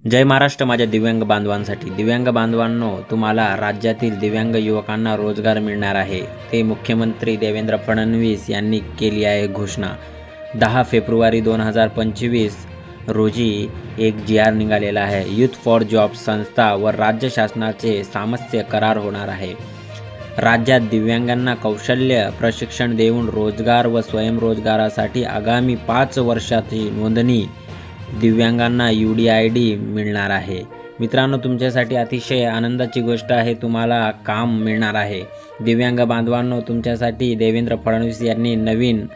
जय महाराष्ट्र माझ्या दिव्यांग बांधवांसाठी. दिव्यांग बांधवांनो तुम्हाला राज्यातील दिव्यांग युवकांना रोजगार मिळणार आहे. ते मुख्यमंत्री देवेंद्र फडणवीस यांनी केली आहे घोषणा. दहा फेब्रुवारी दोन हजार पंचवीस रोजी एक जी आर निघालेला आहे. युथ फॉर जॉब संस्था व राज्य शासनाचे सामस्य करार होणार आहे. राज्यात दिव्यांगांना कौशल्य प्रशिक्षण देऊन रोजगार व स्वयंरोजगारासाठी आगामी पाच वर्षाची नोंदणी दिव्यांगांना यू डी आय डी मिळणार आहे. मित्रांनो तुमच्यासाठी अतिशय आनंदाची गोष्ट आहे. तुम्हाला काम मिळणार आहे. दिव्यांग बांधवांनो तुमच्यासाठी देवेंद्र फडणवीस यांनी नवीन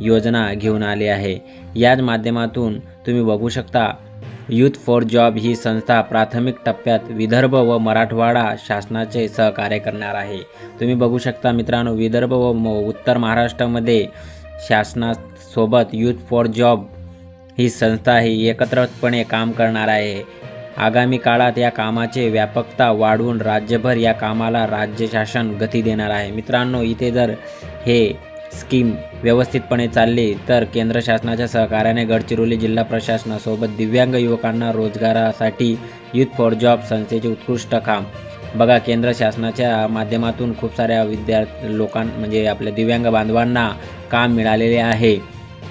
योजना घेऊन आली आहे. याच माध्यमातून तुम्ही बघू शकता यूथ फॉर जॉब ही संस्था प्राथमिक टप्प्यात विदर्भ व मराठवाडा शासनाचे सहकार्य करणार आहे. तुम्ही बघू शकता मित्रांनो विदर्भ व उत्तर महाराष्ट्रामध्ये शासनासोबत यूथ फॉर जॉब ही संस्था ही एकत्रपणे काम करणार आहे. आगामी काळात या कामाचे व्यापकता वाढवून राज्यभर या कामाला राज्य शासन गती देणार आहे. मित्रांनो इथे जर हे स्कीम व्यवस्थितपणे चालली तर केंद्र शासनाच्या सहकार्याने गडचिरोली जिल्हा प्रशासनासोबत दिव्यांग युवकांना रोजगारासाठी युथ फॉर जॉब संस्थेचे उत्कृष्ट काम. बघा केंद्र शासनाच्या माध्यमातून खूप साऱ्या विद्यार्थी लोकां म्हणजे आपल्या दिव्यांग बांधवांना काम मिळालेले आहे.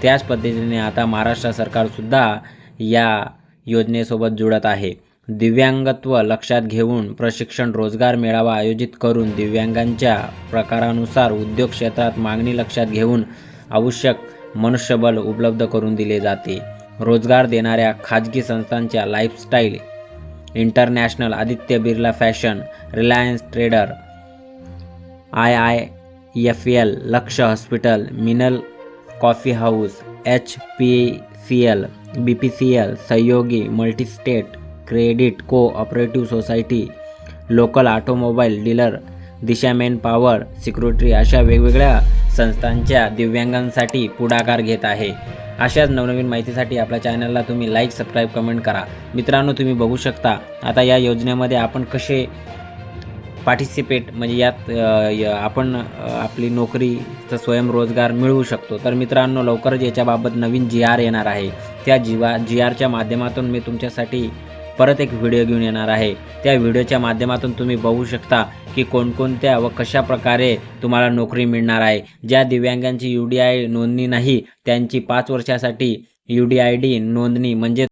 त्याच पद्धतीने आता महाराष्ट्र सरकारसुद्धा या योजनेसोबत जुळत आहे. दिव्यांगत्व लक्षात घेऊन प्रशिक्षण रोजगार मेळावा आयोजित करून दिव्यांगांच्या प्रकारानुसार उद्योग क्षेत्रात मागणी लक्षात घेऊन आवश्यक मनुष्यबळ उपलब्ध करून दिले जाते. रोजगार देणाऱ्या खाजगी संस्थांच्या lifestyle international Aditya Birla fashion Reliance trader I I F L Laksh hospital Minal coffee house H P C L B P C L सहयोगी multistate credit cooperative society local automobile dealer Disha manpower security अशा वेगवेगळ्या संस्थांच्या दिव्यांगांसाठी पुढाकार घेत आहे. अशाच नवनवीन माहितीसाठी आपल्या चॅनलला तुम्ही लाईक सबस्क्राईब कमेंट करा. मित्रांनो तुम्ही बघू शकता आता या योजनेमध्ये आपण कसे पार्टिसिपेट म्हणजे यात य- आपण आपली नोकरीचा स्वयंरोजगार मिळवू शकतो. तर मित्रांनो लवकरच याच्याबाबत नवीन जी आर येणार आहे. त्या जीवा जी आरच्या माध्यमातून मी तुमच्यासाठी परत एक व्हिडिओ घेऊन येणार आहे. त्या व्हिडिओच्या माध्यमातून तुम्ही बघू शकता की कोणकोणत्या व कशा प्रकारे तुम्हाला नोकरी मिळणार आहे. ज्या दिव्यांगांची यू डी आय नोंदणी नाही त्यांची पाच वर्षासाठी यू डी आय डी नोंदणी म्हणजे